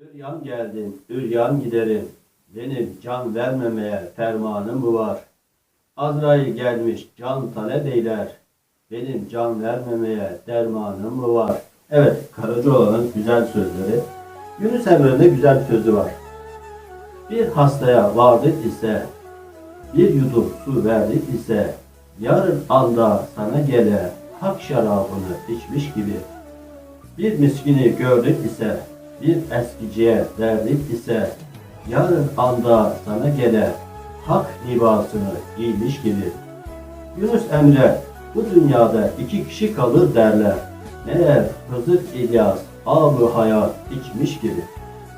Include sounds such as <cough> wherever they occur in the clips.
Üryan geldin, üryan giderim. Benim can vermemeye fermanım mı var? Azrail gelmiş can talep eyler. Benim can vermemeye dermanım mı var? Evet, Karacaoğlan'ın güzel sözleri. Yunus Emre'nin güzel sözü var. Bir hastaya vardık ise, bir yudum su verdik ise, yarın anda sana gele hak şarabını içmiş gibi. Bir miskini gördük ise, bir eskiciye verdik ise, yarın anda sana gele hak libasını giymiş gibi. Yunus Emre, bu dünyada iki kişi kalır derler. Meğer Hızır İlyas, ab hayat içmiş gibi.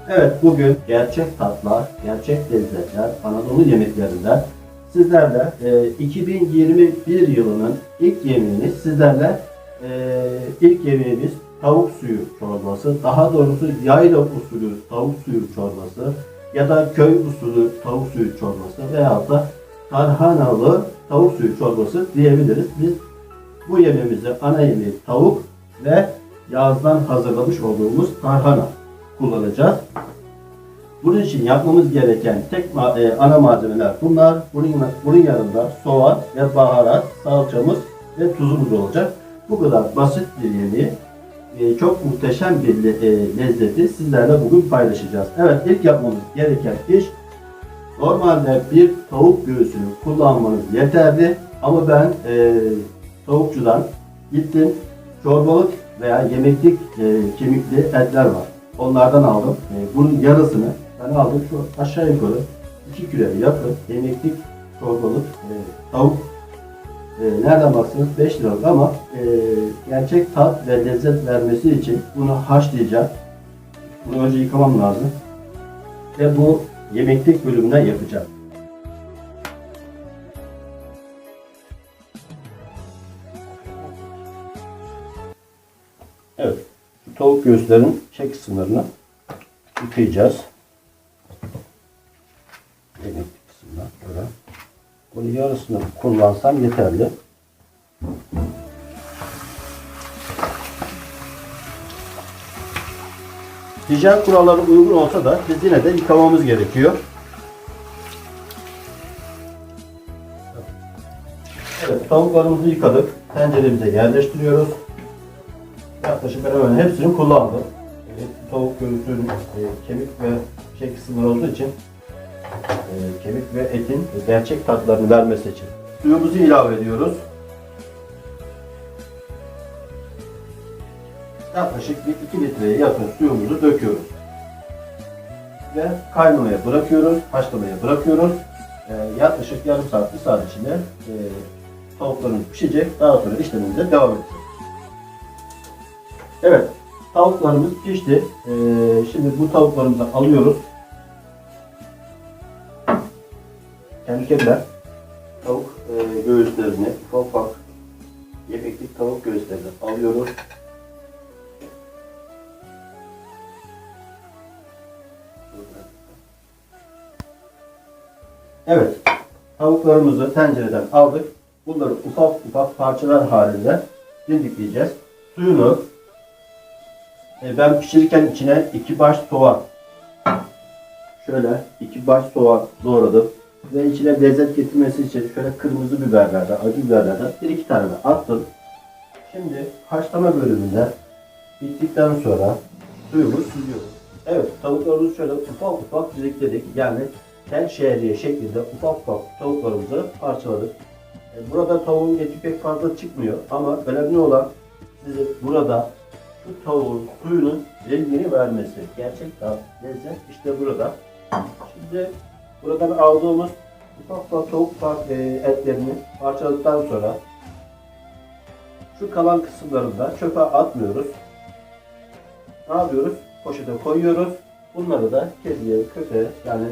Evet bugün gerçek tatlar, gerçek lezzetler, Anadolu yemeklerinden sizlerle e, 2021 yılının ilk yemeğini sizlerle e, ilk yemeğimiz tavuk suyu çorbası, daha doğrusu yayla usulü tavuk suyu çorbası ya da köy usulü tavuk suyu çorbası veyahut da tarhanalı tavuk suyu çorbası diyebiliriz. Biz bu yemeğimizi ana yemeği tavuk ve yazdan hazırlamış olduğumuz tarhana kullanacağız. Bunun için yapmamız gereken tek ma- e, ana malzemeler bunlar. Bunun, bunun yanında soğan ve baharat, salçamız ve tuzumuz olacak. Bu kadar basit bir yemeği e, çok muhteşem bir e, lezzeti sizlerle bugün paylaşacağız. Evet ilk yapmamız gereken iş normalde bir tavuk göğsünü kullanmanız yeterli ama ben e, tavukçudan gittim çorbalık veya yemeklik e, kemikli etler var. Onlardan aldım. E, bunun yarısını ben aldım şu aşağı yukarı 2 kilo yakın yemeklik çorbalık e, tavuk e, nereden baksanız 5 liralık ama e, gerçek tat ve lezzet vermesi için bunu haşlayacağım. Bunu önce yıkamam lazım. Ve bu yemeklik bölümünden yapacağım. Evet. Şu tavuk göğüslerin şey kısımlarını yıkayacağız. Yemeklik kısımlar. Böyle. Bunu yarısını kullansam yeterli. Hijyen kuralları uygun olsa da biz yine de yıkamamız gerekiyor. Evet, tavuklarımızı yıkadık. Tenceremize yerleştiriyoruz. Yaklaşık ben hemen hepsini kullandım. Evet, tavuk göğsünün e, kemik ve şey kısımları olduğu için kemik ve etin gerçek tatlarını vermesi için. Suyumuzu ilave ediyoruz. Yaklaşık bir 2 litreye yakın suyumuzu döküyoruz. Ve kaynamaya bırakıyoruz, haşlamaya bırakıyoruz. E, yaklaşık yarım saat, bir saat içinde e, tavuklarımız pişecek. Daha sonra işlemimize devam edeceğiz. Evet, tavuklarımız pişti. E, şimdi bu tavuklarımızı alıyoruz. Kemikler, tavuk e, göğüslerini, ufak ufak yemeklik tavuk göğüslerini alıyoruz. Evet, tavuklarımızı tencereden aldık. Bunları ufak ufak parçalar halinde didikleyeceğiz. Suyunu e, ben pişirirken içine iki baş soğan şöyle iki baş soğan doğradım ve içine lezzet getirmesi için şöyle kırmızı biberlerden, acı biberlerden bir iki tane de attım. Şimdi haşlama bölümünde bittikten sonra suyumu süzüyoruz. Evet tavuklarımızı şöyle ufak ufak dizikledik. Yani tel şehriye şeklinde ufak ufak tavuklarımızı parçaladık. E, Burada tavuğun eti pek fazla çıkmıyor ama önemli olan size burada şu tavuğun suyunun rengini vermesi. Gerçek tat, lezzet işte burada. Şimdi buradan aldığımız ufak ufak tavuk e, etlerini parçaladıktan sonra şu kalan kısımlarını da çöpe atmıyoruz. Ne yapıyoruz? Poşete koyuyoruz. Bunları da kediye, köpeğe yani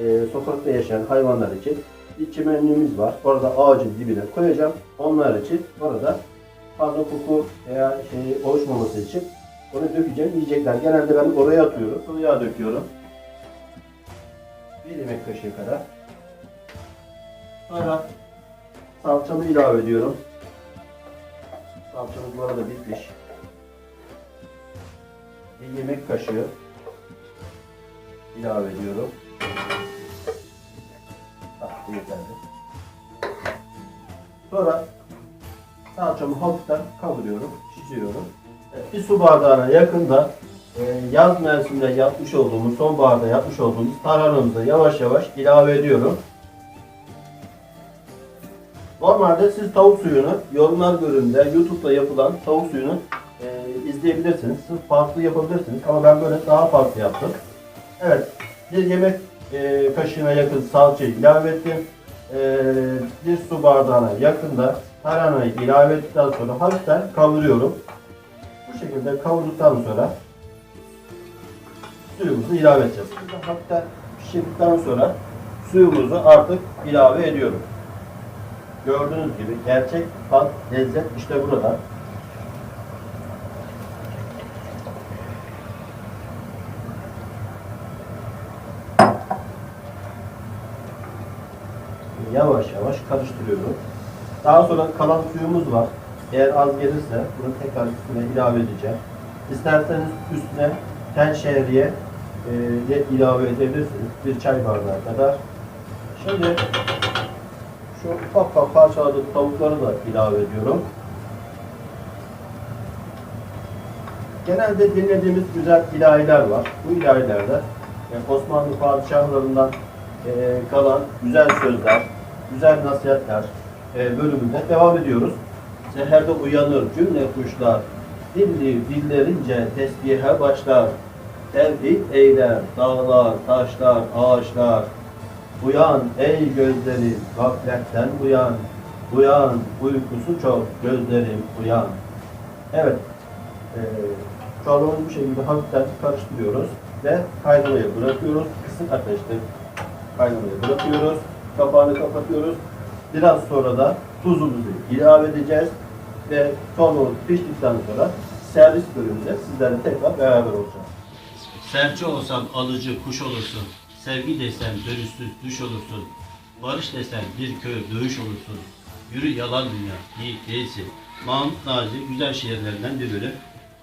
e, sokakta yaşayan hayvanlar için bir çimenliğimiz var. Orada ağacın dibine koyacağım. Onlar için orada fazla koku veya şey oluşmaması için onu dökeceğim. Yiyecekler. Genelde ben oraya atıyorum. Yağ döküyorum. Bir yemek kaşığı kadar. Sonra salçamı ilave ediyorum. Salçamız bu arada bitmiş. Bir yemek kaşığı ilave ediyorum. Bu yeterli. Sonra salçamı hafiften kavuruyorum, şişiriyorum. Bir su bardağına yakında yaz mevsiminde yapmış olduğumuz, sonbaharda yapmış olduğumuz tarhanamızı yavaş yavaş ilave ediyorum. Normalde siz tavuk suyunu yorumlar bölümünde YouTube'da yapılan tavuk suyunu e, izleyebilirsiniz. Sırf farklı yapabilirsiniz ama ben böyle daha farklı yaptım. Evet, bir yemek e, kaşığına yakın salçayı ilave ettim. E, bir su bardağına yakında tarhanayı ilave ettikten sonra hafiften kavuruyorum. Bu şekilde kavurduktan sonra suyumuzu ilave edeceğiz. Hafiften pişirdikten sonra suyumuzu artık ilave ediyorum. Gördüğünüz gibi gerçek tat, lezzet işte burada. Yavaş yavaş karıştırıyorum. Daha sonra kalan suyumuz var. Eğer az gelirse bunu tekrar üstüne ilave edeceğim. İsterseniz üstüne tel şehriye e, ilave edebilirsiniz. Bir çay bardağı kadar. Şimdi şu ufak ufak parçaladığım tavukları da ilave ediyorum. Genelde dinlediğimiz güzel ilahiler var. Bu ilahilerde e, Osmanlı padişahlarından e, kalan güzel sözler, güzel nasihatler e, bölümünde devam ediyoruz. Seherde uyanır cümle kuşlar, dilli dillerince tesbihe başlar. Tevhid eyler dağlar, taşlar, ağaçlar. Uyan ey gözlerim gafletten uyan. Uyan uykusu çok gözlerim uyan. Evet. E, çorbamızı bu şekilde hafiften karıştırıyoruz ve kaynamaya bırakıyoruz. Kısık ateşte kaynamaya bırakıyoruz. Kapağını kapatıyoruz. Biraz sonra da tuzumuzu ilave edeceğiz ve çorbamız piştikten sonra servis bölümünde sizlerle tekrar beraber olacağız. Serçe olsan alıcı kuş olursun. Sevgi desem dönüşsüz düş olursun. Barış desem bir köy dövüş olursun. Yürü yalan dünya, yiğit değilsin. Mahmut Naci güzel şiirlerinden bir bölüm.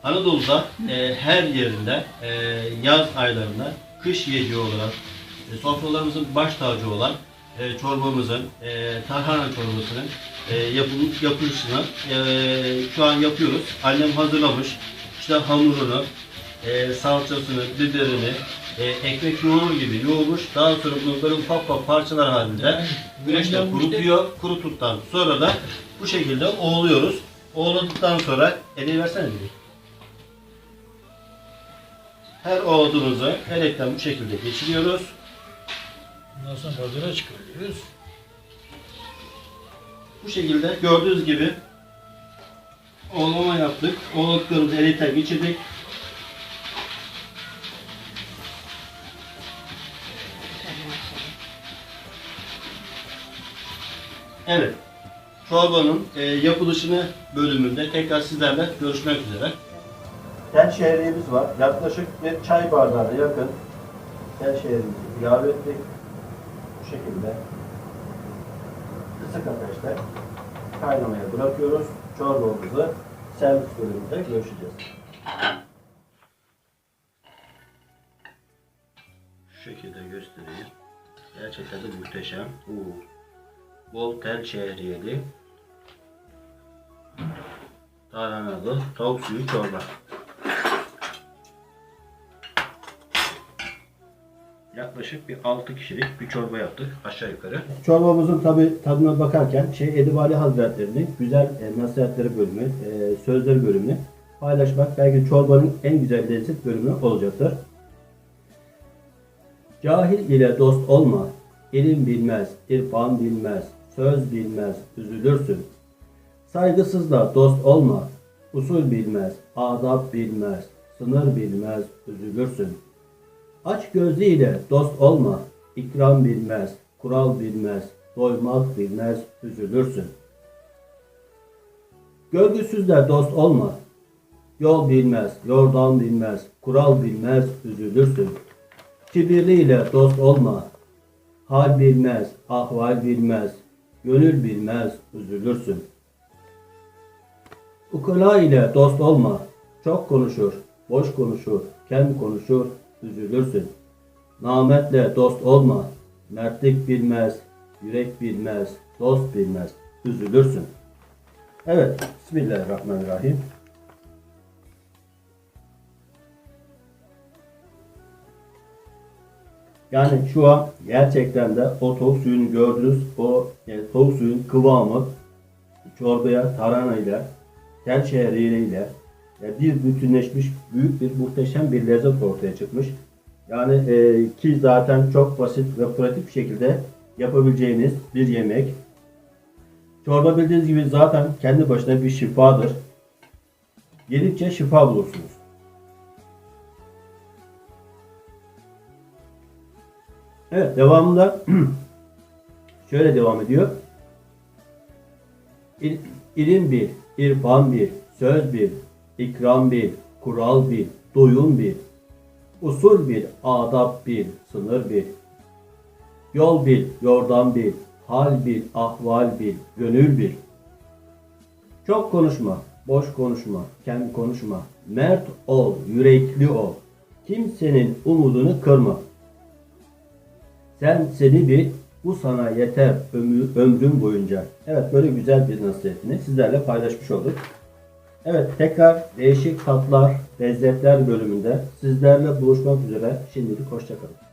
Anadolu'da e, her yerinde e, yaz aylarında kış yiyeceği olarak e, sofralarımızın baş tacı olan e, çorbamızın, e, tarhana çorbasının e, yapılmış, yapılışını e, şu an yapıyoruz. Annem hazırlamış. İşte hamurunu, e, salçasını, biberini, e, ekmek yoğurur gibi yoğurmuş. Daha sonra bunu böyle ufak ufak parçalar halinde güneşte kurutuyor. Kuruttuktan sonra da bu şekilde oğluyoruz. Oğladıktan sonra eleği versene bir. Her oğladığımızı elekten bu şekilde geçiriyoruz. Ondan sonra pazara çıkarıyoruz. Bu şekilde gördüğünüz gibi oğlama yaptık. Oğladıklarımızı elekten geçirdik. Evet. Çorbanın e, yapılışını bölümünde tekrar sizlerle görüşmek üzere. Tel şehriyemiz var. Yaklaşık bir çay bardağına yakın tel şehriyemizi ilave ettik. Bu şekilde kısık ateşte kaynamaya bırakıyoruz. Çorbamızı servis bölümünde görüşeceğiz. Şu şekilde göstereyim. Gerçekten de muhteşem. Oo. Bol tel şehriyeli. Tarhanalı tavuk suyu çorba. Yaklaşık bir 6 kişilik bir çorba yaptık aşağı yukarı. Çorbamızın tabi tadına bakarken şey Edibali Hazretleri'nin güzel e, nasihatleri bölümü, e, sözleri bölümünü paylaşmak belki çorbanın en güzel lezzet bölümü olacaktır. Cahil ile dost olma, ilim bilmez, irfan bilmez, söz bilmez, üzülürsün. Saygısızla dost olma, usul bilmez, adab bilmez, sınır bilmez, üzülürsün. Aç gözlü ile dost olma, ikram bilmez, kural bilmez, doymak bilmez, üzülürsün. Gölgüsüzle dost olma, yol bilmez, yordan bilmez, kural bilmez, üzülürsün. Kibirli ile dost olma, hal bilmez, ahval bilmez, gönül bilmez, üzülürsün. Ukula ile dost olma, çok konuşur, boş konuşur, kem konuşur, üzülürsün. Nametle dost olma. Mertlik bilmez, yürek bilmez, dost bilmez. Üzülürsün. Evet, Bismillahirrahmanirrahim. Yani şu an gerçekten de o tavuk suyunu gördünüz. O yani tavuk suyun kıvamı çorbaya tarhana ile tel şehriyle yani bir bütünleşmiş büyük bir muhteşem bir lezzet ortaya çıkmış. Yani e, ki zaten çok basit ve pratik bir şekilde yapabileceğiniz bir yemek. Çorba bildiğiniz gibi zaten kendi başına bir şifadır. Yedikçe şifa bulursunuz. Evet devamında <clears throat> şöyle devam ediyor. İl, ilim bil, irfan bil, söz bil, ikram bil, kural bil, doyum bil, usul bil, adab bil, sınır bil, yol bil, yordam bil, hal bil, ahval bil, gönül bil. Çok konuşma, boş konuşma, kendi konuşma. Mert ol, yürekli ol. Kimsenin umudunu kırma. Sen seni bil, bu sana yeter ömür, ömrün boyunca. Evet böyle güzel bir nasihatini sizlerle paylaşmış olduk. Evet tekrar değişik tatlar, lezzetler bölümünde sizlerle buluşmak üzere. Şimdilik hoşçakalın.